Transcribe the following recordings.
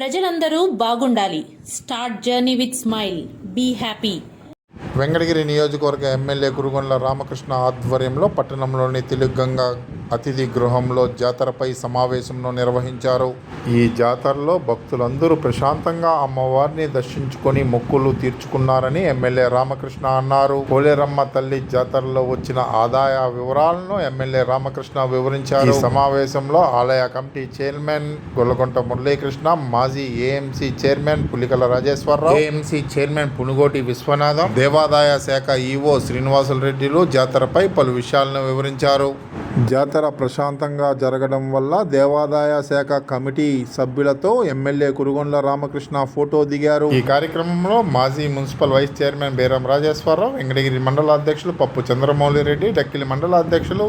ప్రజలందరూ బాగుండాలి. Start journey with smile. Be happy. Venkatagiri నియోజకవర్గ ఎమ్మెల్యే కురుగొండ్ల రామకృష్ణ ఆధ్వర్యంలో పట్టణంలోని తెలుగంగ అతిథి గృహంలో జాతరపై సమావేశంను నిర్వహించారు. ఈ జాతరలో భక్తులందరూ ప్రశాంతంగా అమ్మవారిని దర్శించుకొని మొక్కులు తీర్చుకున్నారని ఎమ్మెల్యే రామకృష్ణ అన్నారు. పోలేరమ్మ తల్లి జాతరలో వచ్చిన ఆదాయ వివరాలను ఎమ్మెల్యే రామకృష్ణ వివరించారు. సమావేశంలో ఆలయ కమిటీ చైర్మన్ గొల్లగొంట మురళీకృష్ణ మాజీ AMC chairman Pulikala Rajeswararao AMC chairman Punugoti Viswanatham దేవాదాయ శాఖ ఈవో శ్రీనివాసులు రెడ్డిలు జాతరపై పలు విషయాలను వివరించారు. జాతర ప్రశాంతంగా జరగడం వల్ల దేవాదాయ శాఖ కమిటీ సభ్యులతో ఎమ్మెల్యే కురుగొండ్ల రామకృష్ణ ఫోటో దిగారు. ఈ కార్యక్రమంలో మాజీ మున్సిపల్ వైస్ చైర్మన్ బేరం రాజేశ్వరరావు వెంకటగిరి మండల అధ్యక్షులు పప్పు చంద్రమౌళి రెడ్డి డక్కిలి మండల అధ్యక్షులు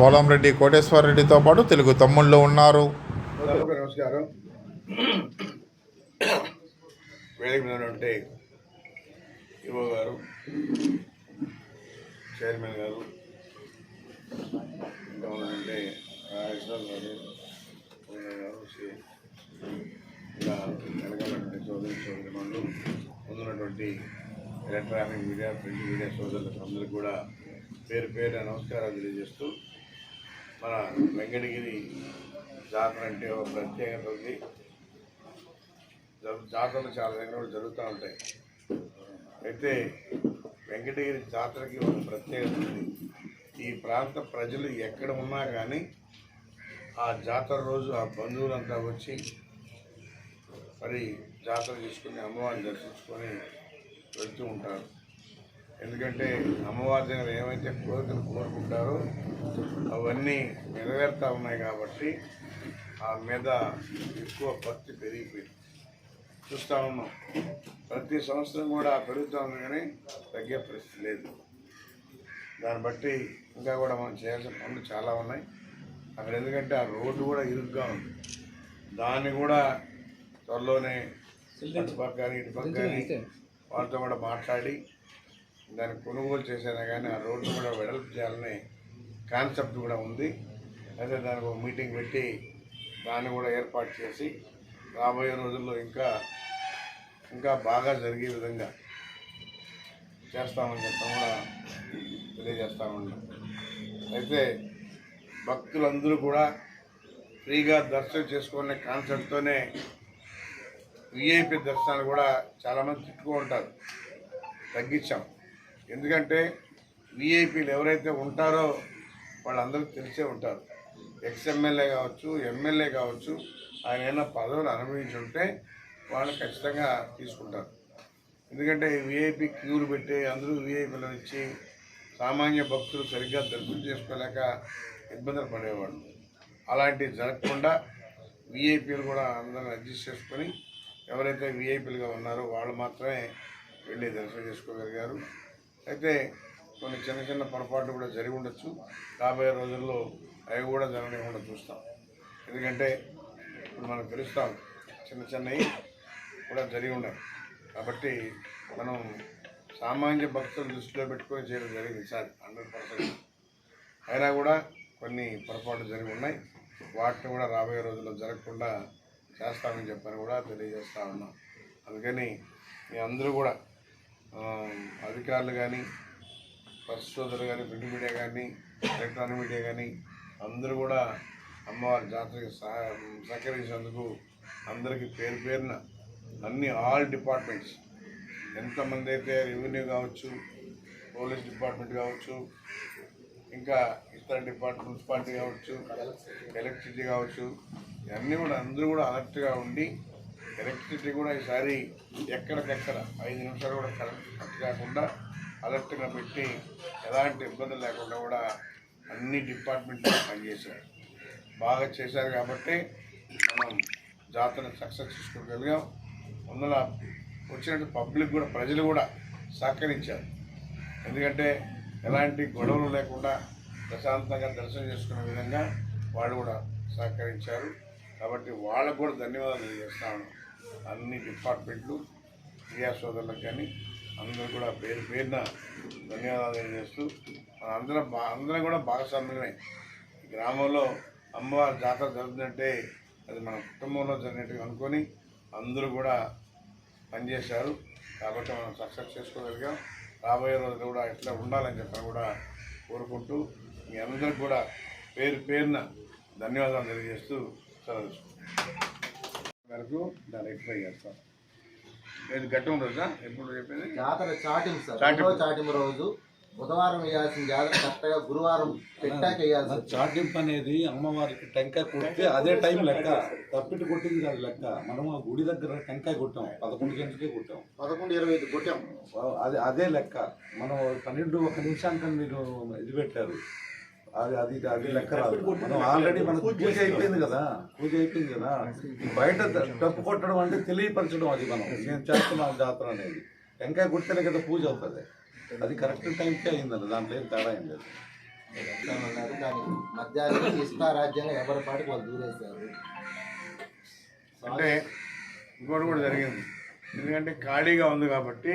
పోలంరెడ్డి కోటేశ్వర రెడ్డితో పాటు తెలుగు తమ్ముళ్ళు ఉన్నారు. నమస్కారం. గారు చైర్మన్ గారు ఇంకా ఉన్నారంటే రాజేశ్వర్ గారు శ్రీ ఇంకా వెనకాలంటే సోదరి చౌదరి ముందున్నటువంటి ఎలక్ట్రానిక్ మీడియా ప్రింట్ మీడియా సోదరులకు అందరికీ కూడా పేరు పేరు నమస్కారాలు తెలియజేస్తూ మన వెంకటగిరి జాతర అంటే ఒక ప్రత్యేకత ఉంది. జాతరలు చాలా దగ్గర జరుగుతూ ఉంటాయి. అయితే వెంకటగిరి జాతరకి ఒక ప్రత్యేకత ఉంది. ఈ ప్రాంత ప్రజలు ఎక్కడ ఉన్నా కానీ ఆ జాతర రోజు ఆ బంధువులంతా వచ్చి మరి జాతర చేసుకుని అమ్మవారిని దర్శించుకొని వెళ్తూ ఉంటారు. ఎందుకంటే అమ్మవారి దగ్గర ఏమైతే కోరికలు కోరుకుంటారో అవన్నీ నెరవేరుతూ ఉన్నాయి కాబట్టి ఆ మీద ఎక్కువ భక్తి పెరిగిపోయింది. చూస్తూ ఉన్నాం. ప్రతి సంవత్సరం కూడా పెరుగుతూ ఉంది కానీ తగ్గే పరిస్థితి లేదు. దాన్ని బట్టి ఇంకా కూడా మనం చేయాల్సిన పనులు చాలా ఉన్నాయి. అక్కడ ఎందుకంటే ఆ రోడ్డు కూడా ఇరుగ్గా ఉంది. దాన్ని కూడా త్వరలోనే అటు పక్క కానీ ఇటు పక్క కానీ వాళ్ళతో కూడా మాట్లాడి దాన్ని కొనుగోలు చేసినా కానీ ఆ రోడ్డు కూడా వెడల్పు చేయాలనే కాన్సెప్ట్ కూడా ఉంది. అయితే దానికి ఒక మీటింగ్ పెట్టి దాన్ని కూడా ఏర్పాటు చేసి రాబోయే రోజుల్లో ఇంకా ఇంకా బాగా జరిగే విధంగా చేస్తామని చెప్పడం కూడా తెలియజేస్తా ఉన్నాం. అయితే భక్తులందరూ కూడా ఫ్రీగా దర్శనం చేసుకునే కాన్సెప్ట్తోనే విఐపి దర్శనాలు కూడా చాలామంది తిట్టుకో ఉంటారు. తగ్గించాం. ఎందుకంటే విఐపీలు ఎవరైతే ఉంటారో వాళ్ళందరూ తెలిసే ఉంటారు. ఎక్స్ఎమ్మెల్యే కావచ్చు ఎమ్మెల్యే కావచ్చు ఆయన ఏమైనా పదవులు అనుభవించి ఉంటే వాళ్ళు ఖచ్చితంగా తీసుకుంటారు. ఎందుకంటే విఐపి క్యూలు పెట్టి అందరూ వీఐపీలో ఇచ్చి సామాన్య భక్తులు సరిగ్గా దర్శనం చేసుకోలేక ఇబ్బందులు పడేవాళ్ళు. అలాంటివి జరగకుండా విఐపీలు కూడా అందరిని అడ్జస్ట్ చేసుకొని ఎవరైతే విఐపీలుగా ఉన్నారో వాళ్ళు మాత్రమే వెళ్ళి దర్శనం చేసుకోగలిగారు. అయితే కొన్ని చిన్న చిన్న పొరపాట్లు కూడా జరిగి ఉండొచ్చు. రాబోయే రోజుల్లో అవి కూడా జరగకుండా చూస్తాం. ఎందుకంటే ఇప్పుడు మనం తెలుస్తాం చిన్న చిన్నవి కూడా జరిగి ఉన్నాయి కాబట్టి మనం సామాన్య భక్తులు దృష్టిలో పెట్టుకొని చేయడం జరిగింది సార్ హండ్రెడ్ పర్సెంట్. అయినా కూడా కొన్ని పొరపాట్లు జరిగి ఉన్నాయి. వాటిని కూడా రాబోయే రోజుల్లో జరగకుండా చేస్తామని చెప్పని కూడా తెలియజేస్తా ఉన్నాం. అందుకని మీ అందరూ కూడా అధికారులు కానీ పరిశోధనలు కానీ ప్రింట్ మీడియా కానీ ఎలక్ట్రానిక్ మీడియా కానీ అందరూ కూడా అమ్మవారి జాతరకి సహా సహకరించినందుకు అందరికీ పేరు పేరున అన్ని ఆల్ డిపార్ట్మెంట్స్ ఎంతమంది అయితే రెవెన్యూ కావచ్చు పోలీస్ డిపార్ట్మెంట్ కావచ్చు ఇంకా ఇతర డిపార్ట్మెంట్ మున్సిపాలిటీ కావచ్చు ఎలక్ట్రిసిటీ కావచ్చు ఇవన్నీ కూడా అందరూ కూడా అలర్ట్గా ఉండి ఎలక్ట్రిసిటీ కూడా ఈసారి ఎక్కడికెక్కడ ఐదు నిమిషాలు కూడా కరెంట్ కట్ కాకుండా అలర్ట్గా పెట్టి ఎలాంటి ఇబ్బంది లేకుండా కూడా అన్ని డిపార్ట్మెంట్లు పనిచేశారు. బాగా చేశారు కాబట్టి మనం జాతర సక్సెస్ చేసుకోగలిగాం అందులో వచ్చినట్టు పబ్లిక్ కూడా ప్రజలు కూడా సహకరించారు. ఎందుకంటే ఎలాంటి గొడవలు లేకుండా ప్రశాంతంగా దర్శనం చేసుకునే విధంగా వాళ్ళు కూడా సహకరించారు. కాబట్టి వాళ్ళకు కూడా ధన్యవాదాలు తెలియజేస్తాను అన్ని డిపార్ట్మెంట్లు క్రియా సోదరులకు కానీ అందరూ కూడా పేరు పేరున ధన్యవాదాలు తెలియజేస్తూ మన అందరం బా అందరం కూడా భాగస్వామ్యమే గ్రామంలో అమ్మవారి జాతర జరుగుతుందంటే అది మన కుటుంబంలో జరిగినట్టుగా అనుకొని అందరూ కూడా పనిచేశారు. కాబట్టి మనం సక్సెస్ చేసుకోగలిగాం. రాబోయే రోజులు కూడా ఇట్లా ఉండాలని చెప్పని కూడా కోరుకుంటూ మీ అందరికి కూడా పేరు పేరున ధన్యవాదాలు తెలియజేస్తూ సెలవు వరకు దాన్ని రెక్టిఫై చేస్తాం. ఇది ఘట్టం రోజా ఎప్పుడు చెప్పింది? జాతర సార్. చాటింపు. రెండో చాటింపు రోజు. బుధవారం వేయాల్సిన జాతర కరెక్ట్గా గురువారం పెట్టాక వేయాల్సి. చాటింపు అనేది అమ్మవారికి టెంకాయ కొడితే అదే టైం లెక్క. తప్పిటి కొట్టింది కాదు లెక్క. మనం ఆ గుడి దగ్గర టెంకాయ కొట్టాం. పదకొండు గంటలకే కొట్టాం. పదకొండు ఇరవై ఐదు కొట్టాం. అదే అదే లెక్క. మనం పన్నెండు ఒక నిమిషానికి మీరు ఇది పెట్టారు. అది అది అది లెక్క రాదు. మనం ఆల్రెడీ మన పూజ అయిపోయింది కదా. పూజ అయిపోయింది కదా. బయట తప్పు కొట్టడం అంటే తెలియపరచడం అది మనం. నేను చేస్తున్నాం జాతర అనేది. టెంకాయ కొడితేనే కదా పూజ అవుతుంది. అది కరెక్ట్ టైంకే అయిందండి దాంట్లో ఏం తేడా ఏం లేదు. ఉన్నారు కానీ మధ్యాహ్నం ఇష్టారాజ్యంగా ఎవరి పాటికి వాళ్ళు దూరేశారు అంటే ఇంకోటి కూడా జరిగింది. ఎందుకంటే ఖాళీగా ఉంది కాబట్టి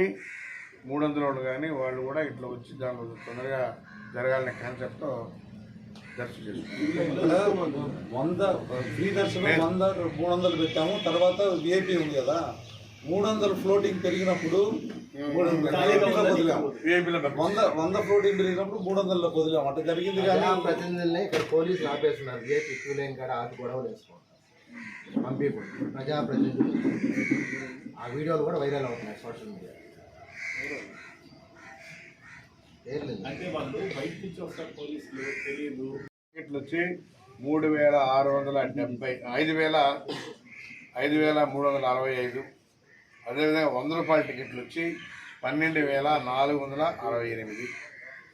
మూడు వందల వాళ్ళు కానీ వాళ్ళు కూడా ఇట్లా వచ్చి దానిలో తొందరగా జరగాలనే కాన్సెప్ట్తో వంద ఫ్రీ దర్శనం వంద మూడు వందలు పెట్టాము తర్వాత విఐపి ఉంది కదా. మూడు వందలు ఫ్లోటింగ్ పెరిగినప్పుడు వందలు వంద వంద ఫ్లోటింగ్ పెరిగినప్పుడు మూడు వందల్లో వదిలాము అట్లా జరిగింది కానీ ప్రజాప్రతినిధుల్ని ఇక్కడ పోలీసులు ఆపేస్తున్నారు. ఏపీ లైన్ కాడ ఆపి గొడవలు వేసుకుంటారు పంపించకూడదు ప్రజాప్రతినిధులు ఆ వీడియోలు కూడా వైరల్ అవుతున్నాయి సోషల్ మీడియా. టికెట్లు వచ్చి మూడు వేల ఆరు వందల డెబ్బై ఐదు వేల ఐదు వేల మూడు వందల అరవై ఐదు. అదేవిధంగా వంద రూపాయల టికెట్లు వచ్చి పన్నెండు వేల నాలుగు వందల అరవై ఎనిమిది.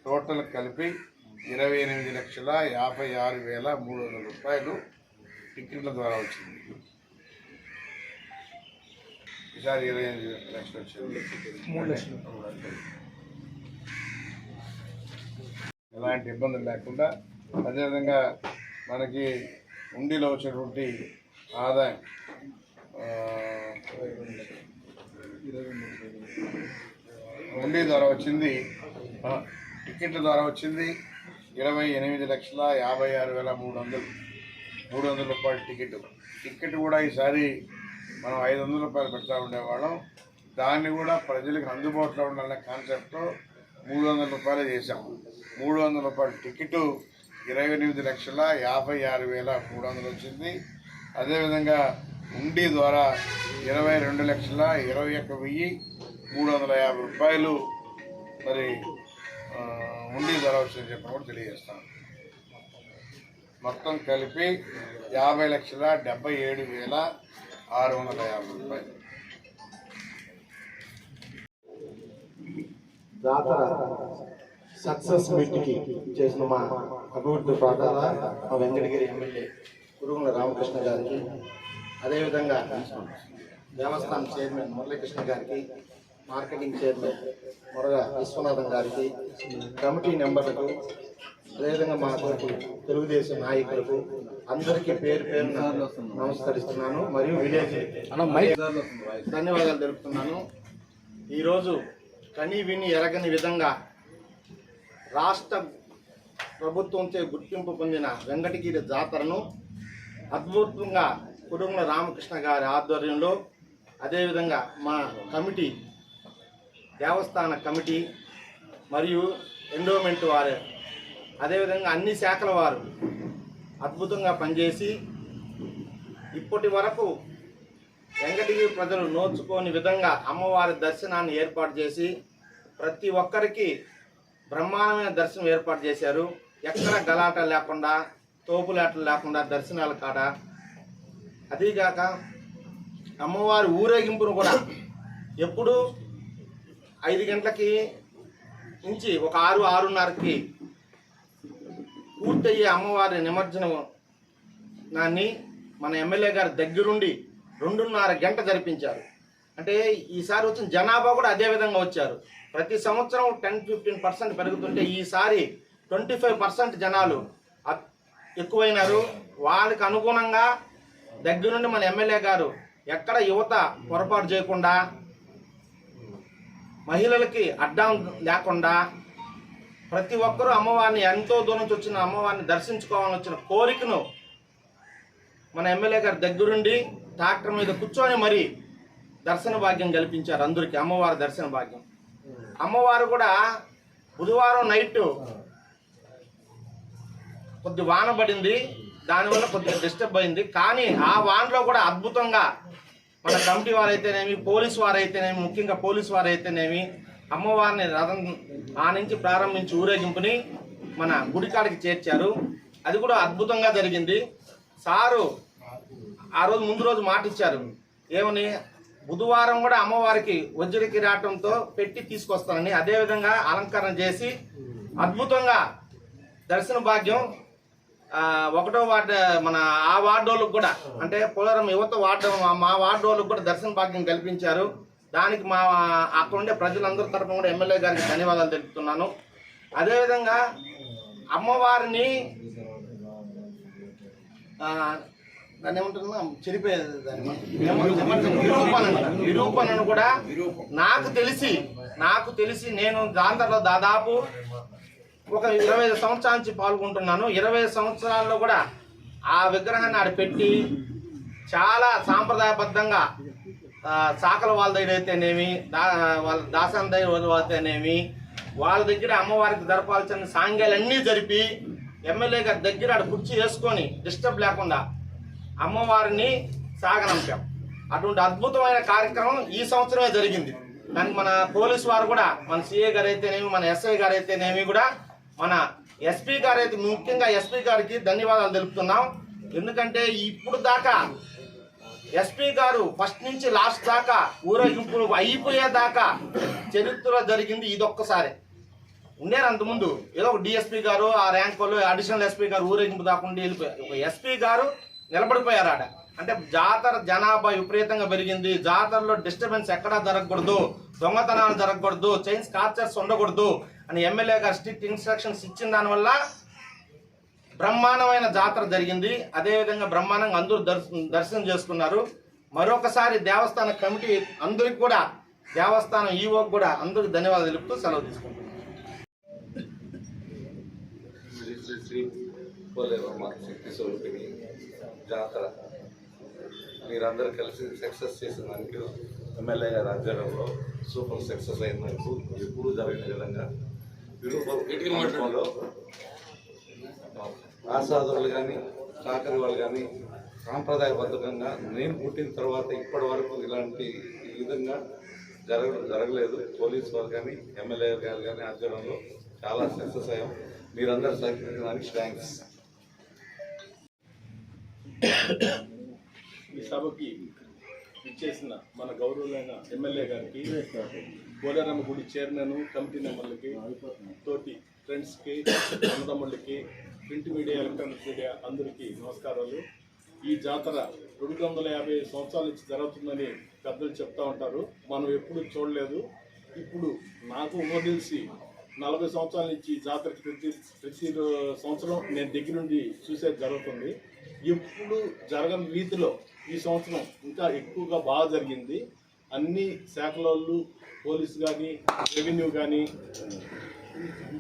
టోటల్ కలిపి ఇరవై ఎనిమిది లక్షల యాభై ఆరు వేల మూడు వందల రూపాయలు టికెట్ల ద్వారా వచ్చింది. ఈసారి ఇరవై ఎనిమిది లక్షలు వచ్చింది. మూడు లక్షలు. ఎలాంటి ఇబ్బందులు లేకుండా అదేవిధంగా మనకి ఉండిలో వచ్చినటువంటి ఆదాయం ఆ, ద్వారా వచ్చింది. టికెట్ల ద్వారా వచ్చింది. ఇరవై ఎనిమిది లక్షల యాభై ఆరు వేల మూడు వందలు. మూడు వందల రూపాయల టికెట్. టికెట్ కూడా ఈసారి మనం ఐదు వందల రూపాయలు పెడతా ఉండేవాళ్ళం. దాన్ని కూడా ప్రజలకు అందుబాటులో ఉండాలనే కాన్సెప్ట్తో మూడు వందల రూపాయలు చేసాం మూడు వందల రూపాయల టికెట్ ఇరవై ఎనిమిది లక్షల యాభై ఆరు వేల మూడు వందలు వచ్చింది. అదేవిధంగా హుండీ ద్వారా ఇరవై రెండు లక్షల ఇరవై ఒక్క వెయ్యి మూడు వందల యాభై రూపాయలు మరి హుండీ ద్వారా ధర వచ్చిందని చెప్పి కూడా తెలియజేస్తాను మొత్తం కలిపి యాభై లక్షల డెబ్బై ఏడు వేల ఆరు వందల యాభై రూపాయలు. దాతర సక్సెస్ మీట్కి చేసిన మా అభివృద్ధి ప్రాంతాల మా వెంకటగిరి ఎమ్మెల్యే కురుగుల రామకృష్ణ గారికి అదేవిధంగా దేవస్థానం చైర్మన్ మురళీకృష్ణ గారికి మార్కెటింగ్ చైర్మన్ మురగ విశ్వనాథం గారికి కమిటీ మెంబర్లకు అదేవిధంగా మా కొరకు తెలుగుదేశం నాయకులకు అందరికీ పేరు పేరున నమస్కరిస్తున్నాను. మరియు విలేజ్ ధన్యవాదాలు తెలుపుతున్నాను. ఈరోజు కని విని ఎరగని విధంగా రాష్ట్ర ప్రభుత్వంచే గుర్తింపు పొందిన వెంకటగిరి జాతరను అద్భుతంగా కుటుంబ రామకృష్ణ గారి ఆధ్వర్యంలో అదేవిధంగా మా కమిటీ దేవస్థాన కమిటీ మరియు ఎండోమెంట్ వారు. అదేవిధంగా అన్ని శాఖల వారు అద్భుతంగా పనిచేసి ఇప్పటి వరకు వెంకటగిరి ప్రజలు నోచుకోని విధంగా అమ్మవారి దర్శనాన్ని ఏర్పాటు చేసి ప్రతి ఒక్కరికి బ్రహ్మాండమైన దర్శనం ఏర్పాటు చేశారు. ఎక్కడ గలాట లేకుండా తోపులాటలు లేకుండా దర్శనాలు కాడ అదీగాక అమ్మవారి ఊరేగింపును కూడా ఎప్పుడు ఐదు గంటలకి నుంచి ఒక ఆరు ఆరున్నరకి పూర్తయ్యే అమ్మవారి నిమజ్జనం దాన్ని మన ఎమ్మెల్యే గారి దగ్గరుండి రెండున్నర గంట జరిపించారు. అంటే ఈసారి వచ్చిన జనాభా కూడా అదే విధంగా వచ్చారు. ప్రతి సంవత్సరం టెన్ ఫిఫ్టీన్ పర్సెంట్ పెరుగుతుంటే ఈసారి ట్వంటీ ఫైవ్ పర్సెంట్ జనాలు ఎక్కువైనారు. వాళ్ళకి అనుగుణంగా దగ్గరుండి మన ఎమ్మెల్యే గారు ఎక్కడ యువత పొరపాటు చేయకుండా మహిళలకి అడ్డం లేకుండా ప్రతి ఒక్కరూ అమ్మవారిని ఎంతో దూరం నుంచి వచ్చిన అమ్మవారిని దర్శించుకోవాలని వచ్చిన కోరికను మన ఎమ్మెల్యే గారి దగ్గరుండి ట్రాక్టర్ మీద కూర్చొని మరి దర్శన భాగ్యం కల్పించారు అందరికీ అమ్మవారి దర్శన భాగ్యం. అమ్మవారు కూడా బుధవారం నైట్ కొద్ది వాన పడింది. దానివల్ల కొద్దిగా డిస్టర్బ్ అయింది. కానీ ఆ వాన్లో కూడా అద్భుతంగా మన కమిటీ వారైతేనేమి పోలీస్ వారైతేనేమి ముఖ్యంగా పోలీస్ వారైతేనేమి అమ్మవారిని రథం ఆ నుంచి ప్రారంభించి ఊరేగింపుని మన గుడికాడికి చేర్చారు. అది కూడా అద్భుతంగా జరిగింది. సారు ఆ రోజు ముందు రోజు మాటిచ్చారు. ఏమని? బుధవారం కూడా అమ్మవారికి వజ్ర కిరాటంతో పెట్టి తీసుకొస్తానని అదేవిధంగా అలంకరణ చేసి అద్భుతంగా దర్శన భాగ్యం ఒకటో వార్డు మన ఆ వార్డు వాళ్ళకి కూడా అంటే పోలవరం యువత వార్డు మా- మా వార్డు కూడా దర్శన భాగ్యం కల్పించారు దానికి మా అక్కడ ఉండే ప్రజలందరి తరఫున కూడా ఎమ్మెల్యే గారికి ధన్యవాదాలు తెలుపుతున్నాను అదేవిధంగా అమ్మవారిని దాన్ని ఏమంటున్నా చెడిపోయేది దాన్ని ఏమంటారు? విరూపణను కూడా నాకు తెలిసి నాకు తెలిసి నేను దాంట్లో దాదాపు ఒక ఇరవై ఐదు సంవత్సరాల నుంచి పాల్గొంటున్నాను. ఇరవై సంవత్సరాల్లో కూడా ఆ విగ్రహాన్ని ఆడ పెట్టి చాలా సాంప్రదాయబద్ధంగా సాకల వాళ్ళ దగ్గర అయితేనేమి దా వాళ్ళ దాసాన్ దగ్గర అయితేనేమి వాళ్ళ దగ్గర అమ్మవారికి జరపాల్సిన సాంగ్యాలన్నీ జరిపి ఎమ్మెల్యే గారి దగ్గర ఆడ కుర్చీ వేసుకొని డిస్టర్బ్ లేకుండా అమ్మవారిని సాగనంపాం. అటువంటి అద్భుతమైన కార్యక్రమం ఈ సంవత్సరమే జరిగింది. దానికి మన పోలీస్ వారు కూడా మన సిఏ గారు అయితేనేమి మన ఎస్ఐ గారు అయితేనేమి కూడా మన ఎస్పీ గారు అయితే ముఖ్యంగా ఎస్పీ గారికి ధన్యవాదాలు తెలుపుతున్నాం. ఎందుకంటే ఇప్పుడు దాకా ఎస్పీ గారు ఫస్ట్ నుంచి లాస్ట్ దాకా ఊరేగింపులు అయిపోయేదాకా చరిత్రలో జరిగింది ఇదొక్కసారి. ఉండేరు అంతకుముందు ఏదో ఒక డిఎస్పీ గారు ఆ ర్యాంక్ వాళ్ళు అడిషనల్ ఎస్పీ గారు ఊరేగింపు దాకుండా వెళ్ళిపోయారు ఒక ఎస్పీ గారు నిలబడిపోయారు ఆడ అంటే జాతర జనాభా విపరీతంగా పెరిగింది. జాతరలో డిస్టర్బెన్స్ ఎక్కడా జరగకూడదు దొంగతనాలు జరగకూడదు చైన్స్ కార్చర్స్ ఉండకూడదు అని ఎమ్మెల్యే గారు స్ట్రిక్ట్ ఇన్స్ట్రక్షన్స్ ఇచ్చిన దానివల్ల బ్రహ్మాండమైన జాతర జరిగింది. అదేవిధంగా బ్రహ్మాండంగా అందరూ దర్శనం చేసుకున్నారు. మరొకసారి దేవస్థాన కమిటీ అందరికి కూడా దేవస్థానం ఈవోకి కూడా అందరికి ధన్యవాదాలు తెలుపుతూ సెలవు తీసుకుంటున్నాను శ్రీ శ్రీ శ్రీ శక్తి స్వరూపిణి జాతర. మీరందరూ కలిసి సక్సెస్ చేసిన దానికి ఎమ్మెల్యే గారి ఆధ్వర్యంలో సూపర్ సక్సెస్ అయిన ఎప్పుడు జరిగిన విధంగా ఆసాదులు కానీ కాకరి వాళ్ళు కానీ సాంప్రదాయబద్ధంగా నేను పుట్టిన తర్వాత ఇప్పటి వరకు ఇలాంటి ఈ విధంగా జరగ జరగలేదు. పోలీస్ వారు కానీ ఎమ్మెల్యే గారు కానీ ఆధ్వర్యంలో చాలా సక్సెస్ అయ్యాం మీరందరూ సహకరించడానికి థ్యాంక్స్. ఈ సభకి ఇచ్చేసిన మన గౌరవులైన ఎమ్మెల్యే గారికి గోదారమ్మ గుడి చైర్మన్ కమిటీ మెంబర్లకి తోటి ఫ్రెండ్స్కి అన్నదమ్ముళ్ళకి ప్రింట్ మీడియా ఎలక్ట్రానిక్ మీడియా అందరికీ నమస్కారాలు. ఈ జాతర రెండు వందల యాభై సంవత్సరాల నుంచి జరుగుతుందని పెద్దలు చెప్తా ఉంటారు. మనం ఎప్పుడు చూడలేదు. ఇప్పుడు నాకు తెలిసి నలభై సంవత్సరాల నుంచి జాతరకి ప్రతి ప్రతి సంవత్సరం నేను దగ్గర నుండి చూసేది జరుగుతుంది. ఎప్పుడు జరగని రీతిలో ఈ సంవత్సరం ఇంకా ఎక్కువగా బాగా జరిగింది. అన్ని శాఖల వాళ్ళు పోలీస్ కానీ రెవెన్యూ కానీ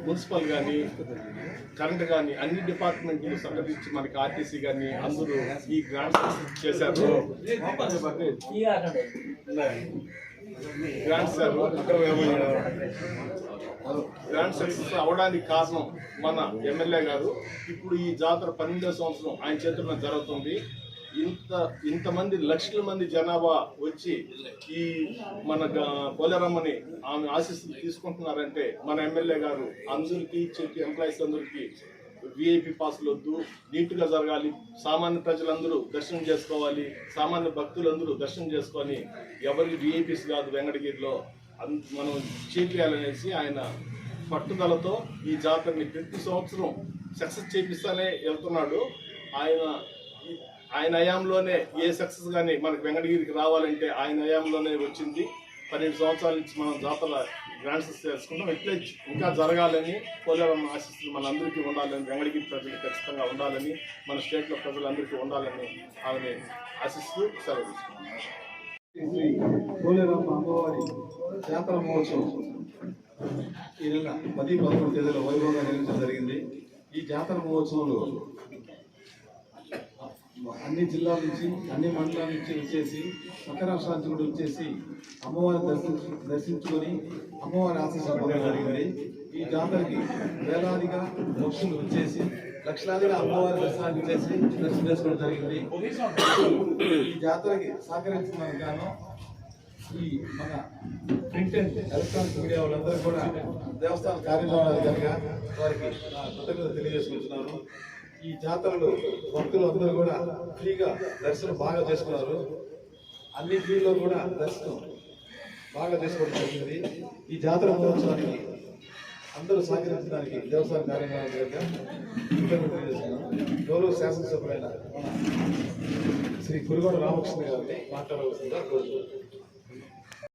మున్సిపల్ కానీ కరెంట్ కానీ అన్ని డిపార్ట్మెంట్లు సంప్రదించి మనకి ఆర్టీసీ కానీ అందరూ ఈ గ్రాంట్స్ చేశారు. గ్రాంట్స్ గ్రాండ్ సక్సెస్ అవడానికి కారణం మన ఎమ్మెల్యే గారు. ఇప్పుడు ఈ జాతర పన్నెండో సంవత్సరం ఆయన చేతుల్లో జరుగుతుంది. ఇంత ఇంతమంది లక్షల మంది జనాభా వచ్చి ఈ మన గ- పోలేరమ్మని ఆమె ఆశీస్సులు తీసుకుంటున్నారంటే మన ఎమ్మెల్యే గారు అందరికీ చెప్పి ఎంప్లాయీస్ అందరికీ విఐపీ పాసులు వద్దు. నీట్గా జరగాలి. సామాన్య ప్రజలందరూ దర్శనం చేసుకోవాలి. సామాన్య భక్తులందరూ దర్శనం చేసుకొని ఎవరికి విఐపీస్ కాదు వెంకటగిరిలో మనం చేయాలనేసి ఆయన పట్టుదలతో ఈ జాతరని ప్రతి సంవత్సరం సక్సెస్ చేపిస్తానే వెళ్తున్నాడు. ఆయన ఆయన హయాంలోనే ఏ సక్సెస్ కానీ మనకి వెంకటగిరికి రావాలంటే ఆయన హయాంలోనే వచ్చింది. పన్నెండు సంవత్సరాల నుంచి మనం జాతర గ్రాండ్ సక్సెస్ చేసుకుంటాం. ఇట్లే ఇంకా జరగాలని పోలేరమ్మ ఆశిస్తులు మనందరికీ ఉండాలని వెంకటగిరి ప్రజలు ఖచ్చితంగా ఉండాలని మన స్టేట్లో ప్రజలందరికీ ఉండాలని ఆమె ఆశిస్తూ సెలవు తీసుకున్నాం శ్రీ పోలేరమ్మ అమ్మవారి జాతర మహోత్సవం. ఈ నెల పది పదకొండు తేదీలో వైభవంగా నిర్వహించడం జరిగింది. ఈ జాతర మహోత్సవంలో అన్ని జిల్లాల నుంచి అన్ని మండలాల నుంచి వచ్చేసి పక్క రాష్ట్రాల నుంచి కూడా వచ్చేసి అమ్మవారి దర్శించు దర్శించుకొని అమ్మవారి ఆశీస్సులు జరిగింది ఈ జాతరకి వేలాదిగా భక్తులు వచ్చేసి లక్షలాదిగా అమ్మవారి దర్శనాలు చేసి దర్శనం చేసుకోవడం జరిగింది. ఈ జాతరకి సహకరించిన గాను ఈ మన ప్రింట్ అండ్ ఎలక్ట్రానిక్ మీడియా వాళ్ళందరూ కూడా దేవస్థాన కార్యనిర్వహణాధికారిగా వారికి కృతజ్ఞత తెలియజేసుకుంటున్నాను. ఈ జాతరలో భక్తులు అందరూ కూడా ఫ్రీగా దర్శనం బాగా చేసుకున్నారు. అన్ని ఫ్రీలో కూడా దర్శనం బాగా చేసుకోవడం జరిగింది. ఈ జాతర మహోత్సవానికి అందరూ సహకరించడానికి దేవస్థాన కార్యనిర్వహణాధికారిగా గౌరవ శాసనసభ్యులైన మన శ్రీ కురుగోడ రామకృష్ణ గారిని మాట్లాడవలసిందిగా కోరుతున్నాను